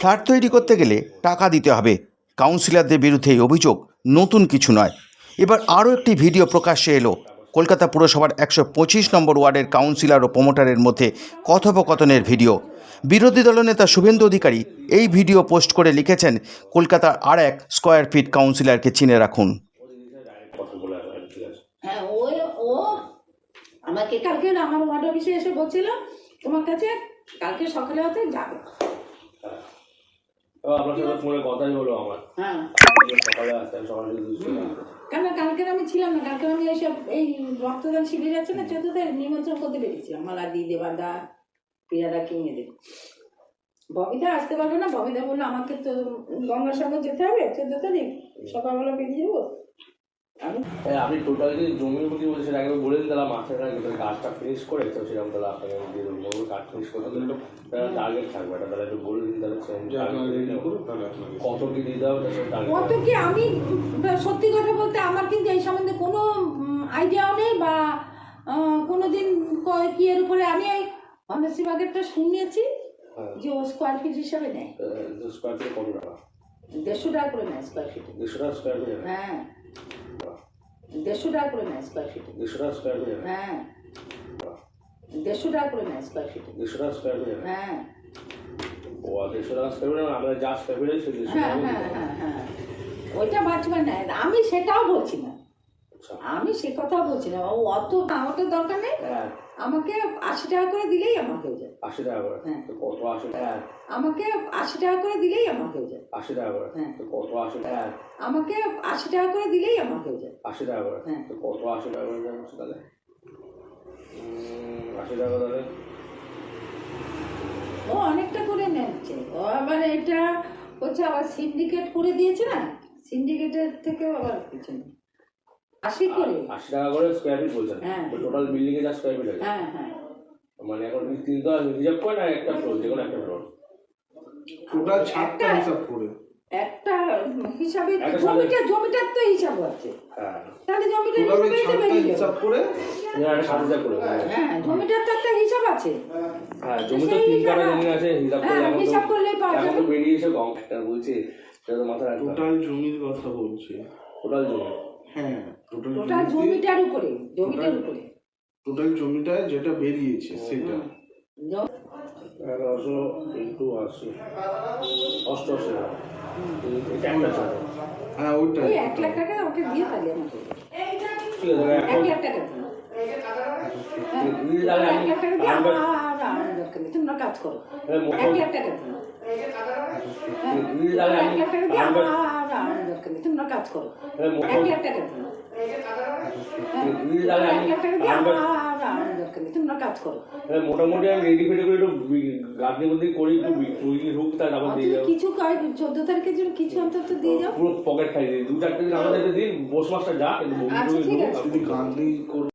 Flat তৈরি করতে গেলে টাকা দিতে হবে। কাউন্সিলরদের বিরুদ্ধে এই অভিযোগ নতুন কিছু নয়। এবার আরও একটি ভিডিও প্রকাশ্যে এলো। কলকাতা পুরসভার একশো পঁচিশ নম্বর ওয়ার্ডের কাউন্সিলর ও প্রমোটারের মধ্যে কথোপকথনের ভিডিও। বিরোধী দলনেতা শুভেন্দু অধিকারী এই ভিডিও পোস্ট করে লিখেছেন, কলকাতার আর এক স্কোয়ার ফিট কাউন্সিলরকে চিনে রাখুন। হ্যাঁ আমাকে কালকে আমার ওয়ার্ড অফিসে এসে বলছিল, তোমার কাছে কালকে সকালে হতে যাবে। আপনার সাথে ফোনে কথাই হলো আমার। হ্যাঁ। সকালে আসতেন সকালে কেন কালকে আমি ছিলাম না কালকে আমি এইসব এই রক্তদান শিবির আছে না নিমন্ত্রণ করতে মালা দি দেবাদা ববিতা আসতে পারবে না ববিতা বলল আমাকে তো গঙ্গাসাগর যেতে হবে চোদ্দ তারিখ সকালবেলা বেরিয়ে যাব। আমি হ্যাঁ, আপনি টোটাল যে জমির প্রতি বলছে সেটা আগে বলে দিন তাহলে তাহলে কাজটা ফিনিশ করে তো সেরকম তাহলে আপনাকে দিয়ে দেবো। টার্গেট থাকবে এটা তাহলে একটু বলে দিন তাহলে। কত কি দিতে হবে কত কি আমি সত্যি কথা বলতে আমার কিন্তু এই সম্বন্ধে কোনো আইডিয়াও নেই বা আহ, কোনোদিন ক- কি এর উপরে আমি এই অনেস্টি বাগেরটা শুনিয়েছি হ্যাঁ। যে ও স্কোয়ার ফিট হিসাবে নেয়। স্কোয়ার ফিট কত টাকা? দেড়শো টাকা করে নেয় স্কোয়ার ফিট দেড়শো টাকা স্কোয়ার ফিট হ্যাঁ। দেড়শো টাকা করে নেয় স্কোয়ার ফিট দেড়শো টাকা স্কোয়ার ফিট হ্যাঁ। দেড়শো টাকা করে নেয় স্কোয়ার ফিট দেড়শো টাকা স্কোয়ার ফিট হ্যাঁ। ও দেড়শো টাকা স্কোয়ার ফিট আমরা যা স্কোয়ার ফিট সেই দেড়শো হ্যাঁ টাকা হ্যাঁ হ্যাঁ ওইটা আমি সেটাও বলছি না। আচ্ছা। আমি সে কথা বলছি না। ও অত আমাকে দরকার নেই। আমাকে আশি টাকা করে দিলেই আমার হয়ে যায়। আশি টাকা করে? হ্যাঁ। তো কত আশি টাকা? আমাকে আশি টাকা করে দিলেই আমার হয়ে যায়। আশি টাকা করে? হ্যাঁ। তো কত আশি টাকা? আমাকে আশি টাকা করে দিলেই আমার হয়ে যায়। আশি টাকা করে? হ্যাঁ। কত আশি টাকা করে তাহলে? তাহলে ও অনেকটা করে নিচ্ছে। ও আবার এটা হচ্ছে আবার সিন্ডিকেট করে দিয়েছে না? সিন্ডিকেটের থেকেও আবার কিছু নেই। আশি করে। আশি টাকা করে স্কোয়ার ফিট বলছেন। হ্যাঁ। টোটাল বিল্ডিং এ যা স্কোয়ার ফিট আছে হ্যাঁ হ্যাঁ। মানে এখন তিনটা রিজার্ভ করে না একটা ফ্লোর যে কোনো একটা ফ্লোর টোটাল ছাদটা হিসাব করে একটা হিসাবে জমিটা জমিটার তো হিসাব আছে। হ্যাঁ। তাহলে জমিটার বেরিয়ে হিসাব করে যে একটা সাত হাজার করে হ্যাঁ জমিটার তো একটা হিসাব আছে। হ্যাঁ জমি তো তিন কাটা হিসাবে- জমি আছে হিসাব করলে হ্যাঁ, হিসাব করলেই পাওয়া যাবে। বেরিয়েছে কম একটা বলছি সেটা তো মাথায় টোটাল জমির কথা বলছি। টোটাল জমি? হ্যাঁ টোটাল জমিটার উপরে জমিটার উপরে। টোটাল জমিটা যেটা বেরিয়েছে সেটা। এগারোশো ইন্টু আশি। অষ্টআশি হ্যাঁ ওইটাই। এক লাখ টাকা আমাকে দিয়ে আমার দরকার নেই তোমরা কাজ করো। এক লাখ টাকা দিন। হ্যাঁ, এক লাখ টাকা দিয়ে আমার আর দরকার নেই তোমরা কাজ করো। এক লাখ টাকা দিন। হ্যাঁ, এক লাখ টাকা দিয়ে আমরা- আমার দরকার নেই তোমরা কাজ করো। মোটামুটি আমি রেডি ফেডি করে একটু গার্ডের মধ্যে করি? একটু ঢুক তার আবার দিয়ে যাও। কিছু কয় চোদ্দ তারিখের জন্য কিছু অন্তত দিয়ে যাও। পুরো পকেট খাই দিই। দু চারটে দিন আমাদের দিন বস মাসটা যা কিন্তু আচ্ছা, ঠিক আছে। গান্ধী